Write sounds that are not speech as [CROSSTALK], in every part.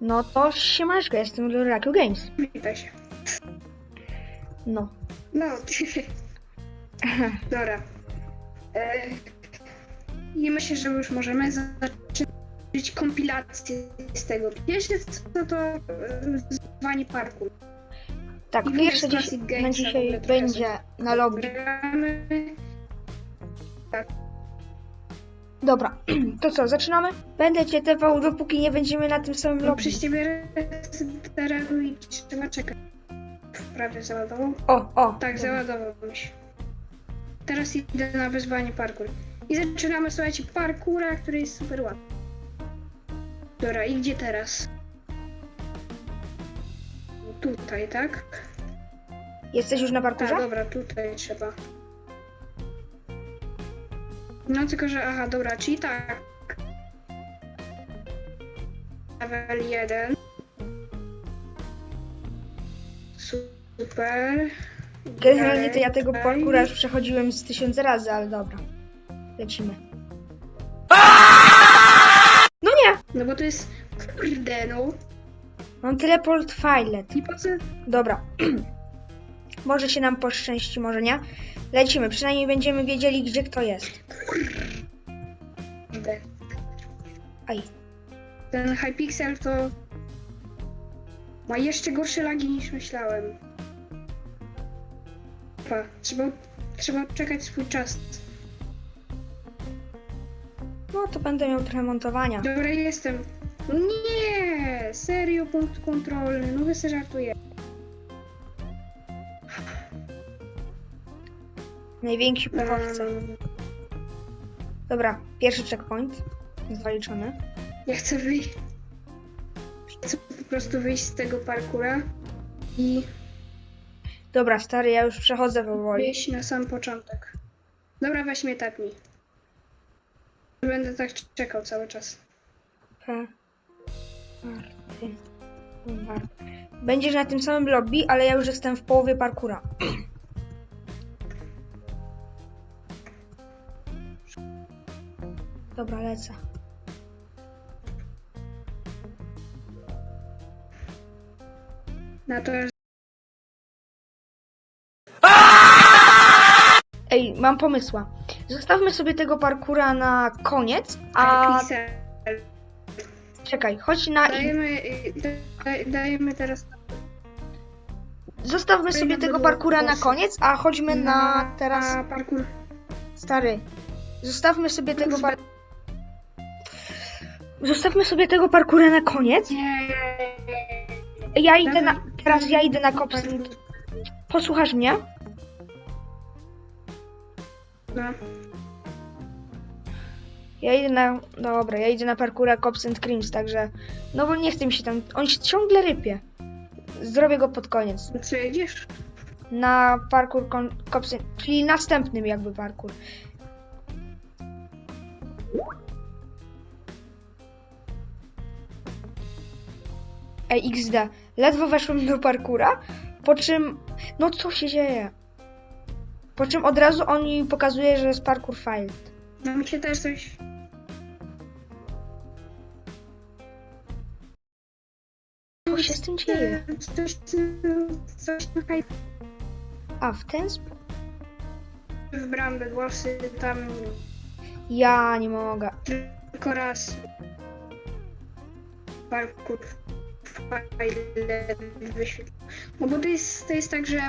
No to siemaneczko, jestem Loraku Games. Witaj się. No. No, [LAUGHS] dobra. E, I myślę, że już możemy zacząć kompilację z tego. Pierwsze co to e, zwanie parku. Tak, I pierwsze dziś, na dzisiaj będzie na lobby. Gramy. Dobra, [CLEARS THROAT] to co, zaczynamy? Będę cię tewał, dopóki nie będziemy na tym samym No lobby. przez ciebie rejestruj trzeba czekać. Prawie załadował. O, o. Tak, dobra. załadował się. Teraz idę na wyzwanie parkour. I zaczynamy, słuchajcie, parkoura, który jest super łatwy. Dobra, i gdzie teraz? Tutaj, tak? Jesteś już na Tak, parkurze? dobra, tutaj trzeba. No tylko, że aha, dobra, czyli tak. Level 1. Super. Generalnie to ja tego Dalej. parkura już przechodziłem z tysiące razy, ale dobra. Lecimy. No nie! No bo to jest kurde, no. Mam teleport filet. I po co? Dobra. [CLEARS THROAT] może się nam poszczęści, może nie. Lecimy, przynajmniej będziemy wiedzieli, gdzie kto jest. Kurde. Aj. Ten Hypixel to ma jeszcze gorsze lagi niż myślałem. Pa, trzeba, trzeba czekać swój czas. No to będę miał trochę montowania. Dobra, jestem. No nie! Serio, punkt kontrolny. No wy sobie żartuję. Najwięksi pochowcy. Um, Dobra, pierwszy checkpoint. Zaliczony. ja chcę wyjść. Chcę po prostu wyjść z tego parkura i Dobra, stary, ja już przechodzę powoli. wyjść na sam początek. Dobra, weź mnie tapnij. Będę tak czekał cały czas. P. Marty. Marty. Będziesz na tym samym lobby, ale ja już jestem w połowie parkura. [CLEARS THROAT] Dobra, lecę. Na to Ej, mam pomysła. Zostawmy sobie tego parkura na koniec, a Pixel. czekaj, chodź na... Dajemy, y, da, dajemy teraz Zostawmy sobie tego parkura na koniec, a chodźmy na teraz... na parkour. Stary, zostawmy sobie tego par... Zostawmy sobie tego parkura na koniec. Nie. Ja idę na... Teraz ja idę na kops... Posłuchasz mnie? No. Ja idę na... Dobra, ja idę na parkura Cops and Creams, także... No bo nie chcę mi się tam... On się ciągle rypie. Zrobię go pod koniec. No co jedziesz? Na parkour kon... Cops and... Czyli następnym jakby parkour. Ej, XD. Ledwo weszłem do parkura, po czym... No co się dzieje? Po czym od razu on mi pokazuje, że jest parkour failed. No mi się też coś... Co się z tym dzieje? Coś, coś A, w ten sposób? w bramę głosy tam Ja nie mogę. tylko raz. Parkour file wyświetlił. No bo to jest, to jest tak, że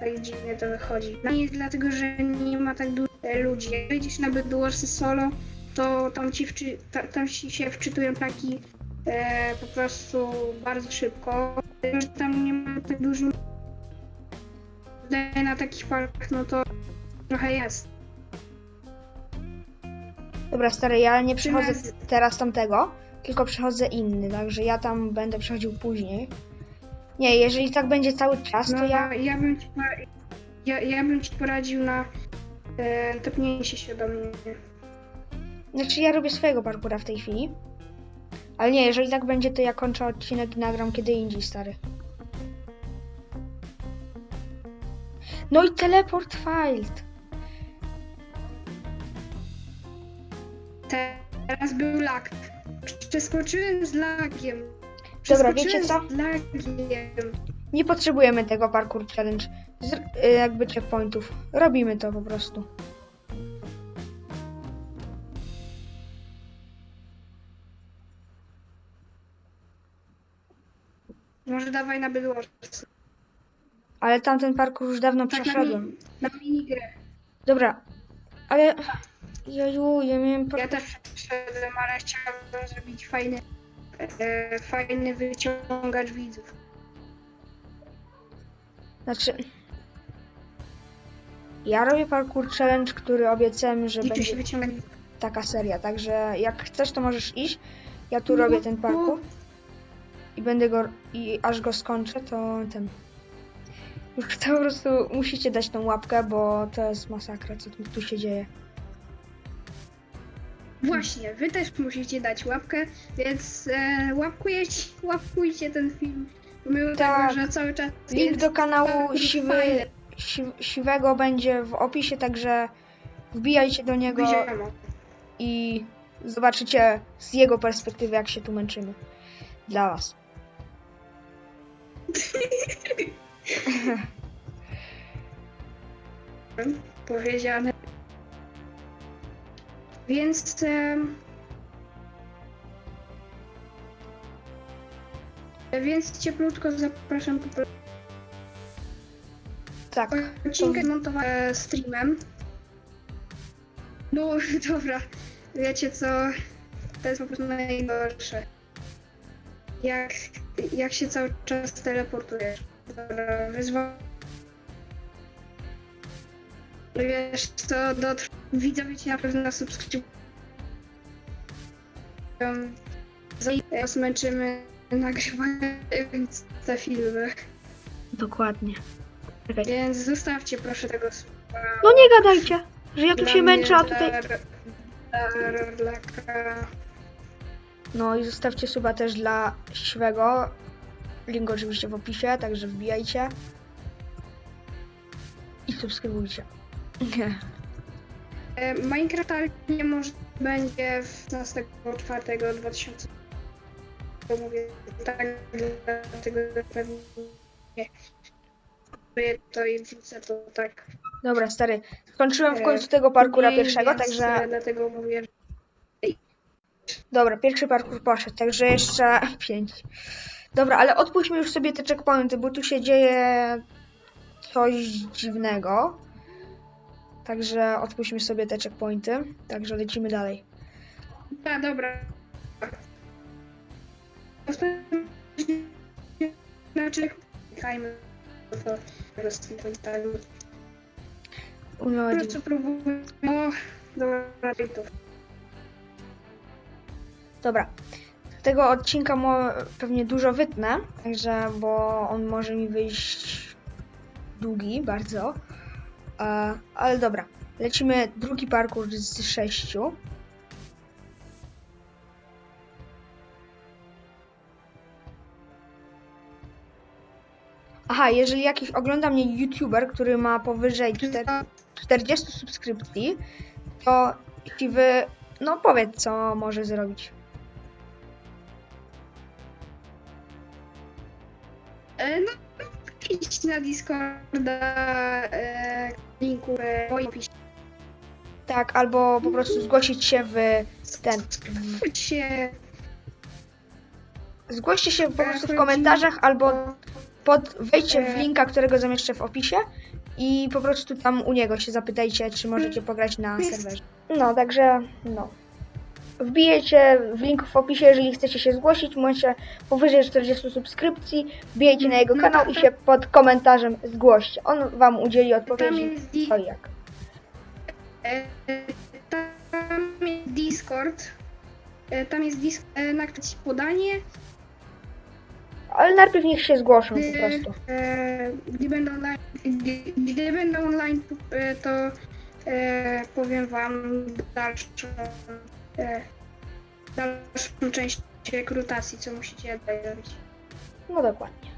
tak dziwnie to wychodzi. No nie jest dlatego, że nie ma tak dużo ludzi. Jak wejdziesz na Bedwarsy solo, to tam ci, wczy, ta, tam ci się wczytują plaki e, po prostu bardzo szybko. Że tam nie ma tak dużo ludzi na takich parkach, no to trochę jest. Dobra, stary, ja nie przechodzę Teraz- teraz tamtego, tylko przechodzę inny, także ja tam będę przechodził później. Nie, jeżeli tak będzie cały czas, to No ja... ja bym ci, ja, ja bym ci poradził na e, tepnięcie się do mnie. Znaczy, ja robię swojego parkura w tej chwili. Ale nie, jeżeli tak będzie, to ja kończę odcinek i nagram kiedy indziej, stary. No i teleport failed. Teraz był lag. Przeskoczyłem z lagiem. Dobra, wiecie co? Przeskoczyłem z lagiem. Nie potrzebujemy tego parkour challenge. Z, y, jakby checkpointów. Robimy to po prostu. Może dawaj na Bydgoszcz. Ale tamten parkour już dawno Tak na, przeszedłem. mi, na minigrę. Dobra. Ale... Joju, ja miałem... Ja też przeszedłem, ale chciałbym zrobić fajny, e, fajny wyciągacz widzów. Znaczy... Ja robię parkour challenge, który obiecałem, że się będzie widzów. taka seria. Także jak chcesz, to możesz iść. Ja tu robię ten parkour. i będę go i aż go skończę, to ten. [LAUGHS] To po prostu musicie dać tą łapkę, bo to jest masakra, co tu, tu się dzieje. Właśnie, wy też musicie dać łapkę, więc e, łapkujecie, łapkujcie ten film. Mimo Tak. tego, że cały czas Link jest do kanału siwy, si, Siwego będzie w opisie, także wbijajcie do niego i zobaczycie z jego perspektywy, jak się tu męczymy. Dla was. [LAUGHS] [LAUGHS] powiedziane. Więc em, więc cieplutko zapraszam po prostu Tak. odcinkę montowania streamem. No [LAUGHS] dobra, wiecie co, to jest po prostu najgorsze. Jak, jak się cały czas teleportujesz. Dobra, wyzwa... Wiesz co, do widzowie cię na pewno subskrybują. Zaraz męczymy nagrywając te filmy. Dokładnie. Czekaj. Więc zostawcie proszę tego suba. No nie gadajcie, że ja tu Dla się mnie, męczę, a dla- tutaj... Dla. No i zostawcie suba też dla Siwego. Link oczywiście w opisie, także wbijajcie. I subskrybujcie. Nie. E, Minecraft nie może będzie 15.04.2000. To mówię tak, dlatego pewnie to i wrzucę to tak. Dobra, stary. Skończyłem w E, końcu tego parkura pierwszego, więc, także... e, Dlatego mówię, że Dobra, pierwszy parkour poszedł, także jeszcze pięć. Dobra, ale odpuśćmy już sobie te checkpointy, bo tu się dzieje coś dziwnego. Także odpuśćmy sobie te checkpointy. Także lecimy dalej. A, dobra. Znaczy, czekajmy. Tak. Po Umiała dobra, to. Dobra. Tego odcinka mo- pewnie dużo wytnę, także, bo on może mi wyjść długi bardzo. E, ale dobra. Lecimy drugi parkour z sześciu. Aha, jeżeli jakiś ogląda mnie youtuber, który ma powyżej 4, 40 subskrypcji, to jeśli wy, no powiedz co może zrobić. No, idź na Discorda, e, linku w moim opisie. Tak, albo po prostu zgłosić się w ten. Się. Zgłoście się po prostu w komentarzach albo pod, wejdźcie w E. linka, którego zamieszczę w opisie i po prostu tam u niego się zapytajcie, czy możecie pograć na serwerze. No, także no. Wbijecie w link w opisie, jeżeli chcecie się zgłosić, macie powyżej 40 subskrypcji, wbijajcie na jego No kanał tak, i się pod komentarzem zgłoście. On wam udzieli odpowiedzi jest, di- co i jak. e, tam jest Discord. E, tam jest Discord, e, nagrać podanie. Ale najpierw niech się zgłoszą po Gdy, prostu. e, gdy będą online, gdy, gdy będą online, e, to e, powiem wam dalszą, e, dalszą część rekrutacji, co musicie dalej robić. No dokładnie.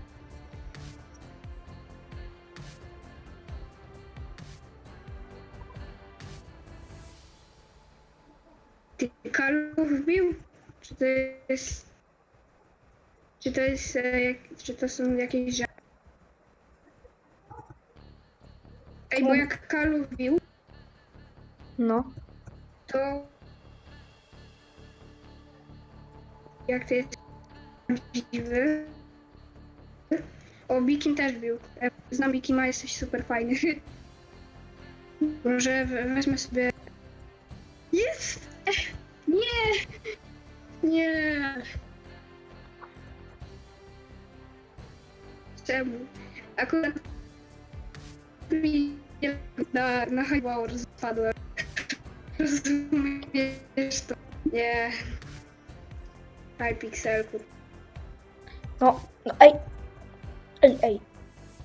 Ty Kaluch wbił? Czy to jest... Czy to jest, e, jak, czy to są jakieś ża- Ej, bo jak Kalu wbił, No. to jak to jest prawdziwy. O, Bikin też bił. E, Znam Bikima, jesteś super fajny. [LAUGHS] Może we- wezmę sobie... Jest! Nie! Nie! Czemu? Akurat mi na, na High Power spadłem. [LAUGHS] Rozumiesz to? Nie. Hypixelku. No, no ej. Ej, ej.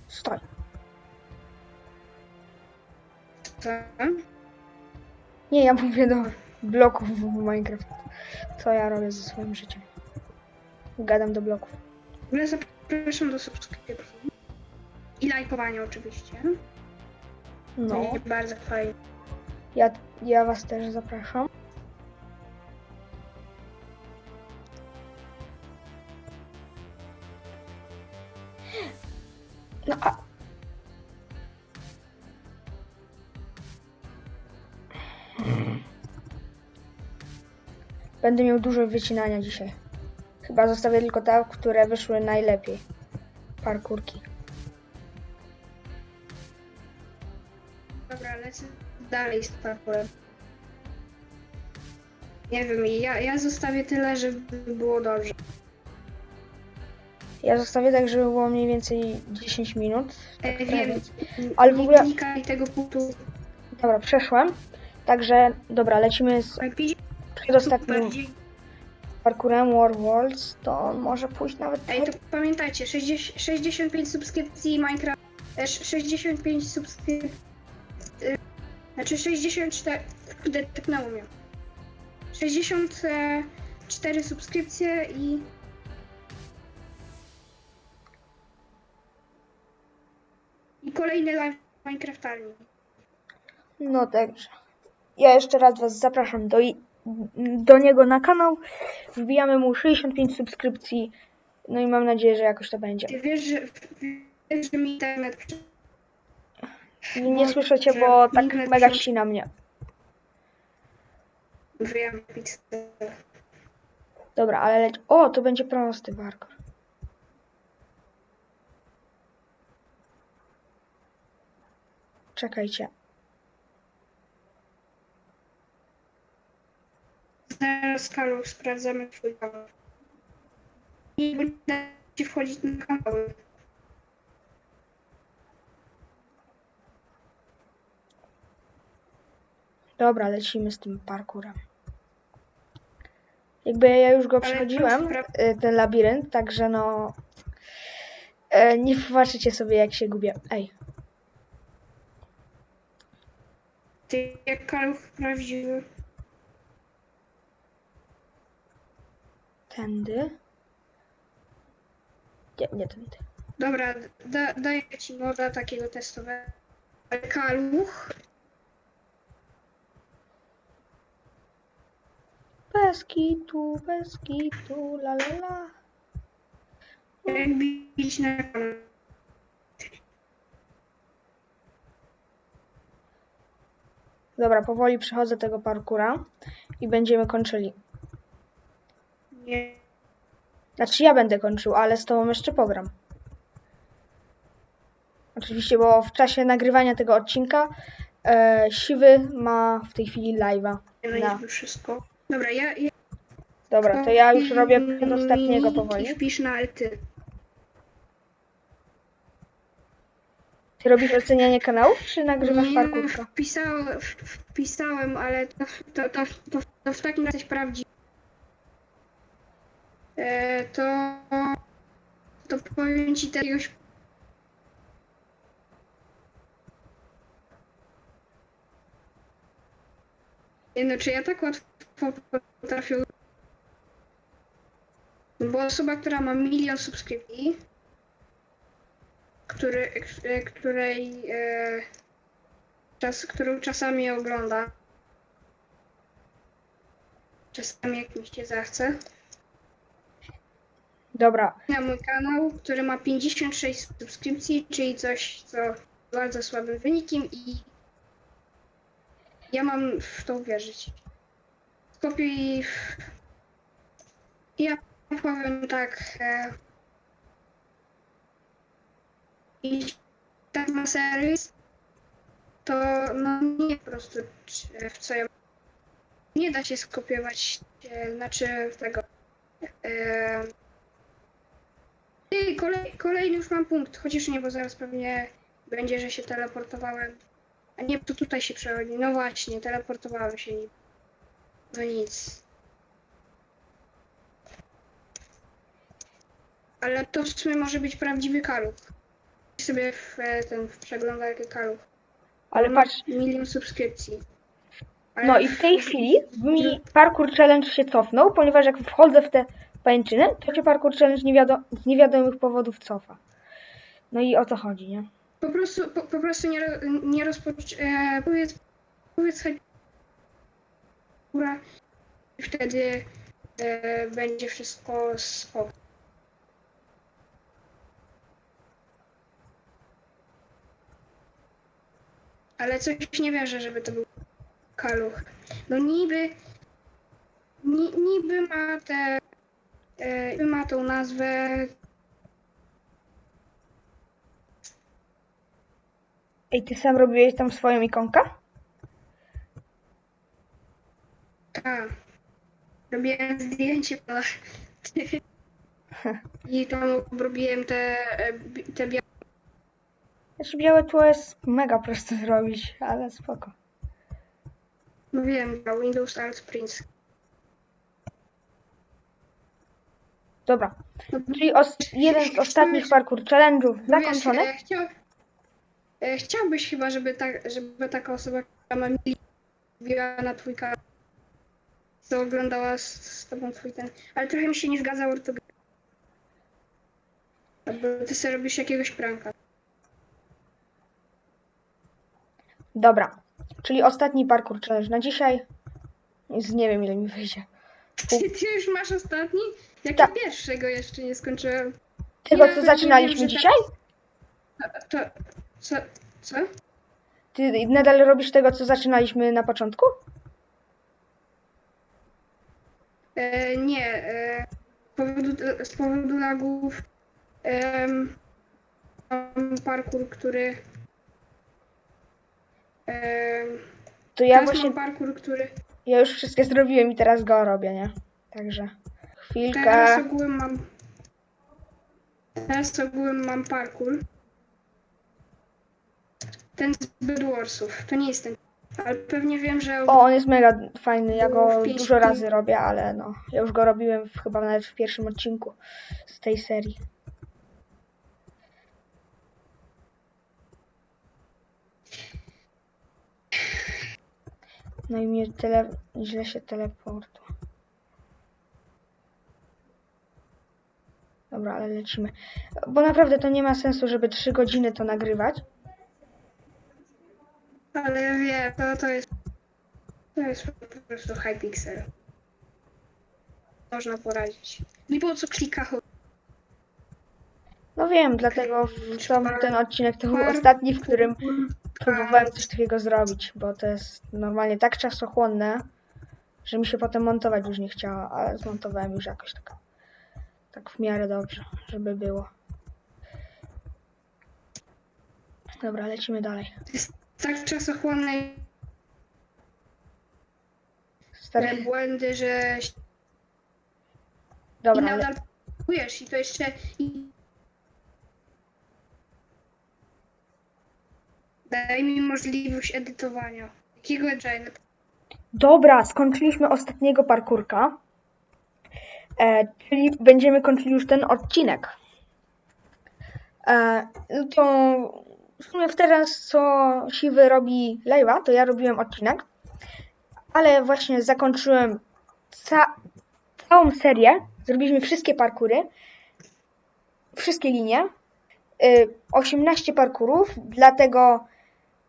Stoj. Co? Nie, ja mówię do bloków w Minecraft. Co ja robię ze swoim życiem? Gadam do bloków. Ogóle zapraszam do subskrypcji. I lajkowania oczywiście. No, Będzie bardzo fajnie. ja, ja was też zapraszam. Będę miał dużo wycinania dzisiaj. Chyba zostawię tylko te, które wyszły najlepiej. Parkurki. Dobra, lecę dalej z parkurem. Nie wiem, ja, ja zostawię tyle, żeby było dobrze. Ja zostawię tak, żeby było mniej więcej 10 minut. Tak, wiem, Ale w ogóle- tego punktu. Dobra, przeszłem. Także, dobra, lecimy z przedostatnim Bardziej. parkurem War Worlds. To on może pójść nawet... Ej, to pamiętajcie, 60, 65 subskrypcji Minecraft. e, sz- 65 subskrypcji. Znaczy 64. Kurde, tyknęło mnie. 64 subskrypcje i. I kolejny live Minecraftarni. No także. Ja jeszcze raz Was zapraszam do, i- do niego na kanał. Wbijamy mu 65 subskrypcji. No i mam nadzieję, że jakoś to będzie. Ty wiesz, że, wiesz, że mi internet. Nie, Bo- słyszycie, że bo tak internet mega ścina mnie. Wiem. Dobra, ale leć... O, to będzie prosty parkour. Czekajcie. Zaraz Kalu sprawdzamy twój kanał. I będę ci wchodzić na kanały. Dobra, lecimy z tym parkurem. Jakby ja już go przechodziłem, y, ten labirynt, także no... e, Nie popatrzycie sobie, jak się gubię. Ej, Ty jak Kaluch prawdziwy. Tędy. Nie, nie tędy. Dobra, da, daję ci moda takiego testowego. Kaluch, Bez kitu, bez kitu, la la la. jak bić na. Dobra, powoli przechodzę tego parkura i będziemy kończyli. Nie. Znaczy ja będę kończył, ale z tobą jeszcze pogram. Oczywiście, bo w czasie nagrywania tego odcinka e, Siwy ma w tej chwili live'a. Na. wszystko. Dobra, ja... ja Dobra, to ja już robię przedostatniego powoli. Wpisz na alty. Ty robisz ocenianie kanałów, czy nagrywasz parkurka? wpisałem, wpisałem, ale to, to, to, to, to w takim razie sprawdzi. E, to, to powiem ci jakiegoś Nie no, czy ja tak łatwo potrafię... Bo osoba, która ma milion subskrypcji, który, k- której e, czas, którą czasami ogląda, czasami jak mi się zachce, Dobra, na mój kanał, który ma 56 subskrypcji, czyli coś, co bardzo słabym wynikiem i ja mam w to uwierzyć. Skopiuj. Ja powiem tak. E... I tak na serwis, to no nie po prostu czy- w co ja. Nie da się skopiować, e, znaczy tego. E... Ty, kolej, kolejny już mam punkt, chociaż nie, bo zaraz pewnie będzie, że się teleportowałem. A nie, to tutaj się przechodzi. No właśnie, teleportowałem się. No nic. Ale to w sumie może być prawdziwy kaluch. sobie w e, ten w przeglądarkę kaluch. ale patrz, Milion subskrypcji. Ale no i w tej chwili mi parkour challenge się cofnął, ponieważ jak wchodzę w te pajęczyny, to się parkour challenge z niewiadomych powodów cofa. No i o to chodzi, nie? Po prostu, po, po prostu nie, ro- nie. E, powiedz, powiedz. Góra, i wtedy e, będzie wszystko spoko. Ale coś nie wierzę, żeby to był kaluch. No niby... Ni, niby ma te... Niby ma tą nazwę Ej, ty sam robiłeś tam swoją ikonkę? Tak. Robiłem zdjęcie pana. [LAUGHS] I tam robiłem te, e, te białe. Znaczy białe tło jest mega prosto zrobić, ale spoko. No wiem, Windows Alt Print. Dobra, No, czyli os- jeden z ostatnich parkour challenge'ów no wiesz, zakończony. e, chciał, e, chciałbyś chyba, żeby, tak, żeby taka osoba, która ma milion na twój kanał, co oglądała z, z tobą twój ten. Ale trochę mi się nie zgadza ortografia. Bo ty sobie robisz jakiegoś pranka. Dobra, czyli ostatni parkour challenge na dzisiaj. Z nie wiem ile mi wyjdzie. Ty, [LAUGHS] ty już masz ostatni? Jak Tak. ja pierwszego jeszcze nie skończyłem. Tego co zaczynaliśmy wiem, że dzisiaj? To, co? Co? Ty nadal robisz tego co zaczynaliśmy na początku? E, nie. E, z, powodu, z powodu lagów em, mam parkour, który. em, To ja właśnie, parkour, który. ja już wszystkie zrobiłem i teraz go robię, nie? Także chwilkę. Teraz ogółem mam. Teraz ogółem mam parkour. Ten z Bedwarsów. To nie jest ten. Ale pewnie wiem, że. O, on jest mega fajny, ja go pięć dużo razy robię, ale no, ja już go robiłem w, chyba nawet w pierwszym odcinku z tej serii. No i mnie tyle, źle się teleportu. Dobra, ale lecimy. Bo naprawdę to nie ma sensu, żeby 3 godziny to nagrywać. Ale wiem, to, to jest. To jest po prostu Hypixel. Można poradzić. I po co klika No wiem, dlatego w sam ten odcinek to był ostatni, w którym próbowałem coś takiego zrobić, bo to jest normalnie tak czasochłonne, że mi się potem montować już nie chciało, ale zmontowałem już jakoś tak, tak w miarę dobrze, żeby było. Dobra, lecimy dalej. tak czasochłonne Stary, te błędy, że dobra, ale nadal próbujesz i to jeszcze i daj mi możliwość edytowania. Jakiego agile? Dobra, skończyliśmy ostatniego parkurka. E, czyli będziemy kończyli już ten odcinek. E, no to w sumie teraz, co Siwy robi live'a, to ja robiłem odcinek. Ale właśnie zakończyłem ca całą serię. Zrobiliśmy wszystkie parkury. Wszystkie linie. Y, 18 parkurów, dlatego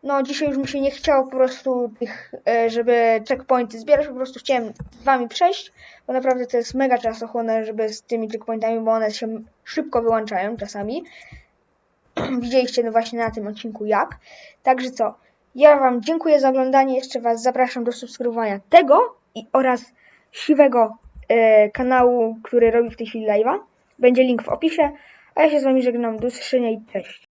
no dzisiaj już mi się nie chciało po prostu tych, e, żeby checkpointy zbierać, po prostu chciałem z wami przejść, bo naprawdę to jest mega czasochłonne, żeby z tymi checkpointami, bo one się szybko wyłączają czasami. [CLEARS THROAT] Widzieliście no właśnie na tym odcinku jak. Także co, ja wam dziękuję za oglądanie, jeszcze was zapraszam do subskrybowania tego i oraz siwego e, kanału, który robi w tej chwili live'a. Będzie link w opisie, a ja się z wami żegnam, do usłyszenia i cześć.